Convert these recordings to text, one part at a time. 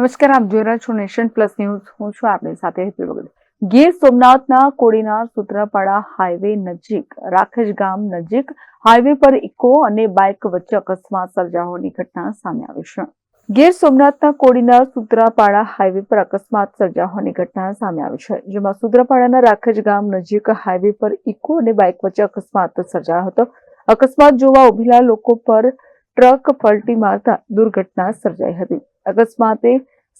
નમસ્કાર, આપ જોઈ રહ્યા છો નેશન પ્લસ ન્યૂઝ. હું છું આપની સાથે વગર. ગીર સોમનાથના કોડીના સૂત્રાપાડા હાઈવે નજીક રાખજ ગામ નજીક, હાઈવે પર ઇકો અને બાઇક વચ્ચે અકસ્માત સર્જાવાની ઘટના સામે આવી છે. ગીર સોમનાથના કોડીના સૂત્રાપાડા હાઈવે પર અકસ્માત સર્જાવાની ઘટના સામે આવી છે, જેમાં સૂત્રાપાડાના રાખજ ગામ નજીક હાઈવે પર ઇકો અને બાઇક વચ્ચે અકસ્માત સર્જાયો હતો. અકસ્માત જોવા ઉભેલા લોકો પર ટ્રક પલટી મારતા દુર્ઘટના સર્જાઈ હતી. અકસ્માતે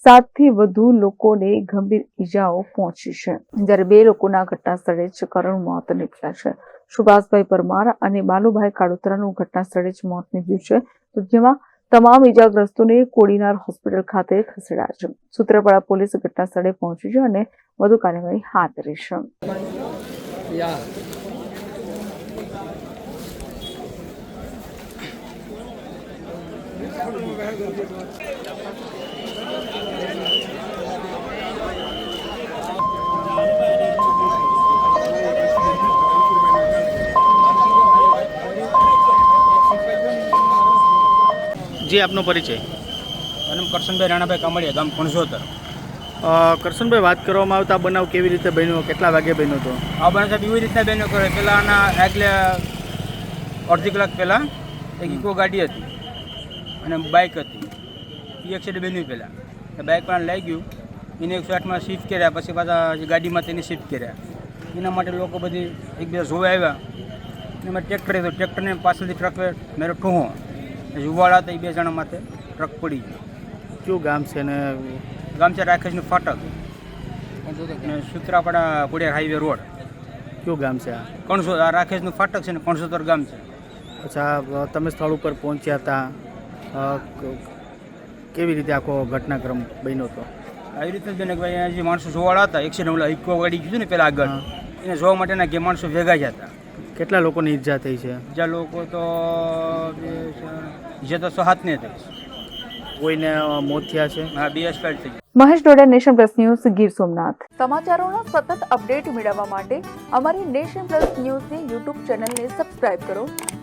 સાતથી વધુ લોકોને ગંભીર ઈજાઓ પહોંચી છે. જ્યારે બે લોકોના ઘટના સ્થળે જ કરુણ મોત નીપજ્યા છે. સુભાષભાઈ પરમાર અને બાલુભાઈ કાળોતરાનું ઘટના સ્થળે જ મોત નીપજ્યું છે. તો જેમાં તમામ ઈજાગ્રસ્તોને કોડીનાર હોસ્પિટલ ખાતે ખસેડાયા છે. સૂત્રપાડા પોલીસ ઘટના સ્થળે પહોંચી છે અને વધુ કાર્યવાહી હાથ ધરી છે. જી આપનો પરિચય. અને કરશનભાઈ રાણાભાઈ કામડિયા ગામ કણસોતર કરશનભાઈ વાત કરવામાં આવતા બનાવ કેવી રીતે બન્યો? કેટલા વાગે બન્યો હતો? આ બનાવ સાહેબ એવી રીતના બન્યો કરે પહેલાં આના આગલે અડધી કલાક પહેલાં એક ઇકો ગાડી હતી. અને બાઇક હતી. એ એક્સિડન્ટ બન્યું પહેલાં. બાઇક પણ લઈ ગયું. એને એકસો આઠમાં શિફ્ટ કર્યા. પછી પાછા ગાડીમાં તેને શિફ્ટ કર્યા. એના માટે લોકો બધી એકબીજા જોવા આવ્યા. એમાં ટ્રેક્ટર હતું ટ્રેક્ટરને પાછળથી ટ્રક મેરો ઠૂહો. જુવાળા હતા એ બે જણા માથે ટ્રક પડી ગયો. કયું ગામ છે ને? ગામ છે રાકેશનું ફાટક. અને સુત્રાપાડા પુડિયા હાઈવે રોડ કયું ગામ છે આ? કણસો આ રાકેશનું ફાટક છે ને કણસોતર ગામ છે. અચ્છા તમે સ્થળ ઉપર પહોંચ્યા હતા. કેવી રીતે આખો ઘટનાક્રમ બન્યો હતો? આવી રીતે જ ભાઈ અહીંયા જે માણસો જોવાળા હતા એક્સિડન્ટ ઓલા ઇકો ગાડી કીધું ને પેલા આગળ એને જોવા માટેના જે માણસો ભેગા જ હતા. કેટલા લોકોની ઈજા થઈ છે? બીજા લોકો તો જે તો સો હાથને થઈ કોઈને મોત થયા છે? હા બે એક્સપાયર થઈ Mahesh Doda nation plus news Gir Somnath. સમાચારોના સતત અપડેટ મેળવવા માટે અમારી નેશન પ્લસ ન્યૂઝની યુટ્યુબ ચેનલને સબસ્ક્રાઇબ કરો.